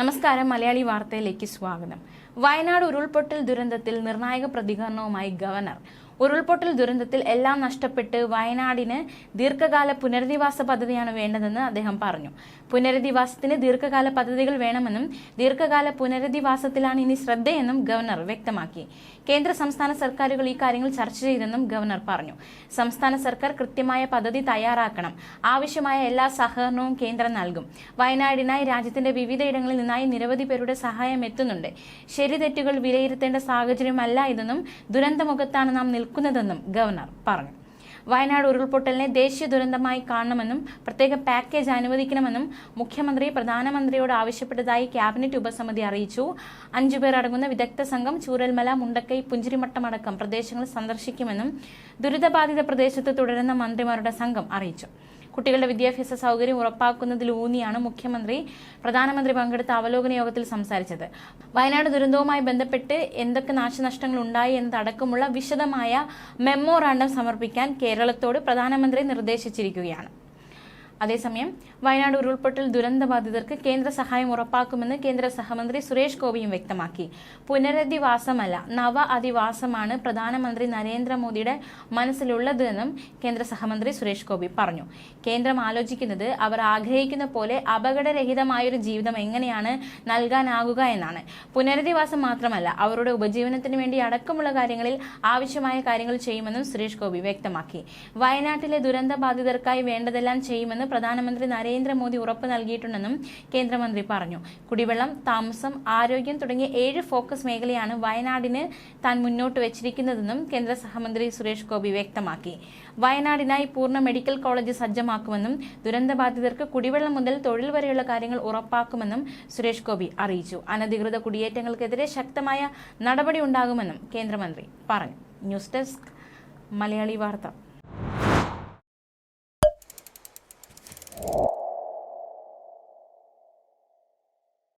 നമസ്കാരം മലയാളി വാർത്തയിലേക്ക് സ്വാഗതം. വയനാട് ഉരുൾപൊട്ടൽ ദുരന്തത്തിൽ നിർണായക പ്രതികരണവുമായി ഗവർണർ ഉരുൾപൊട്ടൽ ദുരന്തത്തിൽ എല്ലാം നഷ്ടപ്പെട്ട് വയനാടിന് ദീർഘകാല പുനരധിവാസ പദ്ധതിയാണ് വേണ്ടതെന്ന് അദ്ദേഹം പറഞ്ഞു. പുനരധിവാസത്തിന് ദീർഘകാല പദ്ധതികൾ വേണമെന്നും ദീർഘകാല പുനരധിവാസത്തിലാണ് ഇനി ശ്രദ്ധയെന്നും ഗവർണർ വ്യക്തമാക്കി. കേന്ദ്ര സംസ്ഥാന സർക്കാരുകൾ ഈ കാര്യങ്ങൾ ചർച്ച ചെയ്തെന്നും ഗവർണർ പറഞ്ഞു. സംസ്ഥാന സർക്കാർ കൃത്യമായ പദ്ധതി തയ്യാറാക്കണം. ആവശ്യമായ എല്ലാ സഹകരണവും കേന്ദ്രം നൽകും. വയനാടിനായി രാജ്യത്തിന്റെ വിവിധയിടങ്ങളിൽ നിന്നായി നിരവധി പേരുടെ സഹായം എത്തുന്നുണ്ട്. ശരി തെറ്റുകൾ വിലയിരുത്തേണ്ട സാഹചര്യമല്ല ഇതെന്നും ദുരന്തമുഖത്താണ് നാം നിൽക്കുന്നതെന്നും ഗവർണർ പറഞ്ഞു. വയനാട് ഉരുൾപൊട്ടലിനെ ദേശീയ ദുരന്തമായി കാണണമെന്നും പ്രത്യേക പാക്കേജ് അനുവദിക്കണമെന്നും മുഖ്യമന്ത്രി പ്രധാനമന്ത്രിയോട് ആവശ്യപ്പെട്ടതായി ക്യാബിനറ്റ് ഉപസമിതി അറിയിച്ചു. അഞ്ചുപേർ അടങ്ങുന്ന വിദഗ്ധ സംഘം ചൂരൽമല മുണ്ടക്കൈ പുഞ്ചിരിമട്ടം അടക്കം പ്രദേശങ്ങൾ സന്ദർശിക്കുമെന്നും ദുരിതബാധിത പ്രദേശത്ത് തുടരുന്ന മന്ത്രിമാരുടെ സംഘം അറിയിച്ചു. കുട്ടികളുടെ വിദ്യാഭ്യാസ സൗകര്യം ഉറപ്പാക്കുന്നതിലൂന്നിയാണ് മുഖ്യമന്ത്രി പ്രധാനമന്ത്രി പങ്കെടുത്ത അവലോകന യോഗത്തിൽ സംസാരിച്ചത്. വയനാട് ദുരന്തവുമായി ബന്ധപ്പെട്ട് എന്തൊക്കെ നാശനഷ്ടങ്ങൾ ഉണ്ടായി എന്നതടക്കമുള്ള വിശദമായ മെമ്മോറാണ്ടം സമർപ്പിക്കാൻ കേരളത്തോട് പ്രധാനമന്ത്രി നിർദ്ദേശിച്ചിരിക്കുകയാണ്. അതേസമയം വയനാട് ഉരുൾപൊട്ടൽ ദുരന്തബാധിതർക്ക് കേന്ദ്ര സഹായം ഉറപ്പാക്കുമെന്ന് കേന്ദ്ര സഹമന്ത്രി സുരേഷ് ഗോപിയും വ്യക്തമാക്കി. പുനരധിവാസമല്ല നവ അധിവാസമാണ് പ്രധാനമന്ത്രി നരേന്ദ്രമോദിയുടെ മനസ്സിലുള്ളതെന്നും കേന്ദ്ര സഹമന്ത്രി സുരേഷ് ഗോപി പറഞ്ഞു. കേന്ദ്രം ആലോചിക്കുന്നത് അവർ ആഗ്രഹിക്കുന്ന പോലെ അപകടരഹിതമായൊരു ജീവിതം എങ്ങനെയാണ് നൽകാനാകുക എന്നാണ്. പുനരധിവാസം മാത്രമല്ല അവരുടെ ഉപജീവനത്തിന് വേണ്ടി അടക്കമുള്ള കാര്യങ്ങളിൽ ആവശ്യമായ കാര്യങ്ങൾ ചെയ്യുമെന്നും സുരേഷ് ഗോപി വ്യക്തമാക്കി. വയനാട്ടിലെ ദുരന്തബാധിതർക്കായി വേണ്ടതെല്ലാം ചെയ്യുമെന്ന് പ്രധാനമന്ത്രി നരേന്ദ്രമോദി ഉറപ്പ് നൽകിയിട്ടുണ്ടെന്നും കേന്ദ്രമന്ത്രി പറഞ്ഞു. കുടിവെള്ളം താമസം ആരോഗ്യം തുടങ്ങിയ ഏഴ് ഫോക്കസ് മേഖലയാണ് വയനാടിന് താൻ മുന്നോട്ട് വെച്ചിരിക്കുന്നതെന്നും കേന്ദ്ര സഹമന്ത്രി സുരേഷ് ഗോപി വ്യക്തമാക്കി. വയനാടിനായി പൂർണ മെഡിക്കൽ കോളേജ് സജ്ജമാക്കുമെന്നും ദുരന്തബാധിതർക്ക് കുടിവെള്ളം മുതൽ തൊഴിൽ വരെയുള്ള കാര്യങ്ങൾ ഉറപ്പാക്കുമെന്നും സുരേഷ് ഗോപി അറിയിച്ചു. അനധികൃത കുടിയേറ്റങ്ങൾക്കെതിരെ ശക്തമായ നടപടി ഉണ്ടാകുമെന്നും കേന്ദ്രമന്ത്രി പറഞ്ഞു. ന്യൂസ് ഡെസ്ക് മലയാളി വാർത്ത.